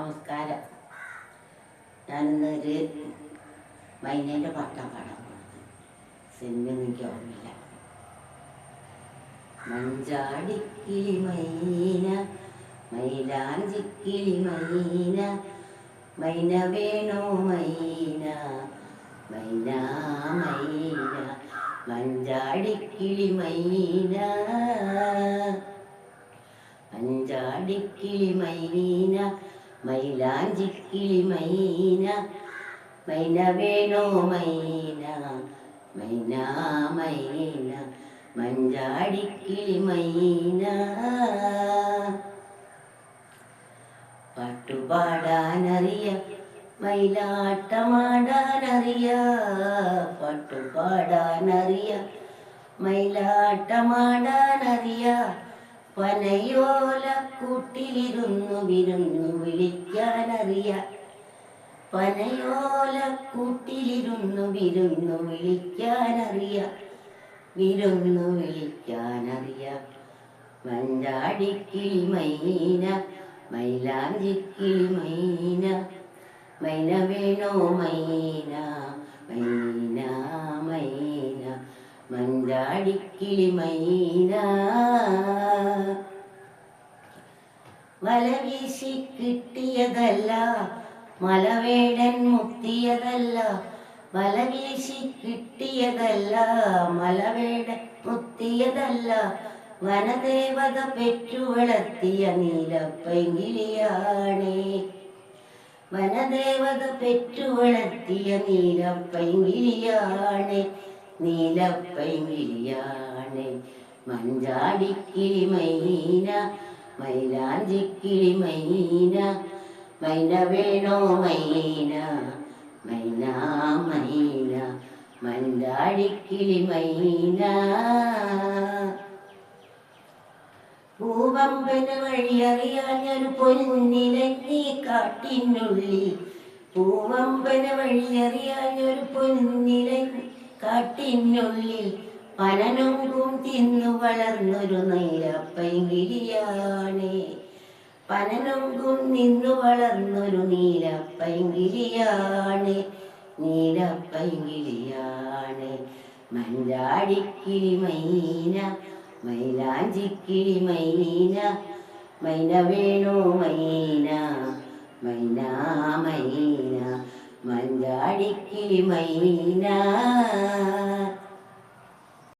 നമസ്കാരം. ഞാനിന്നൊരു മൈനേന്റെ പട്ടം പാടാൻ പോകുന്നത് സിനിമ എനിക്ക് ഓർമ്മയില്ല. മഞ്ചാടിക്കിളി മൈന മൈലാഞ്ചിക്കിളി മൈന മൈന വേണോ മൈന മൈന മൈന മഞ്ചാടിക്കിളി മൈന മഞ്ചാടിക്കിളി മൈന മൈലാഞ്ചിക്കിളി മൈന മൈന വേണോ മൈന മൈന മൈന മഞ്ചാടിക്കിളി മൈന പാട്ടുപാടാനറിയ മൈലാട്ടമാടാനറിയ പാട്ടുപാടാനറിയ മയിലാട്ടമാടാനറിയ പനയോല കൂട്ടിലിരുന്നു വിരുന്നു വിളിക്കാനറിയ. പനയോലക്കൂട്ടിലിരുന്നു വിരുന്നു വിളിക്കാനറിയ. വിരുന്നു വിളിക്കാനറിയ. മഞ്ചാടിക്കിളി മൈന മൈലാഞ്ചിക്കിളി മൈന മൈന വേണോ മൈന മൈന മൈന മഞ്ചാടിക്കിളി മൈന. വല വീശി കിട്ടിയതല്ല മലവേടൻ മുത്തിയതല്ല വല വീശി കിട്ടിയതല്ല മലവേടൻ മുത്തിയതല്ല വനദേവത പെറ്റുവളത്തിയ നീലപ്പൈങ്കിളിയാണേ. വനദേവത പെറ്റു വളർത്തിയ നീലപ്പൈങ്കിളിയാണേ നീലപ്പൈങ്കിളിയാണേ. മഞ്ചാടിക്കിളി മൈന മൈലാഞ്ചിക്കിളി മൈന മൈന വേണോ മൈന? മൈന മൈന മഞ്ചാടിക്കിളി മൈന. പൂവമ്പന് ഞാൻ പൊന്നിലെത്തി കാട്ടിനുള്ളിൽ പൂവമ്പന വഴിയറിയാൻ ഒരു പൊന്നിലെ കാട്ടിനുള്ളിൽ പനനൊങ്കും തിന്നു വളർന്നൊരു നീലപ്പൈങ്കിളിയാണേ. പനനൊങ്കും നിന്നു വളർന്നൊരു നീലപ്പൈങ്കിളിയാണ്. നീലപ്പൈങ്കിളിയാണ്. മഞ്ചാടിക്കിളി മൈന മൈലാഞ്ചിക്കിളി മൈന മൈന വേണു മൈന മൈന മൈന മഞ്ചാടിക്കിളി മൈന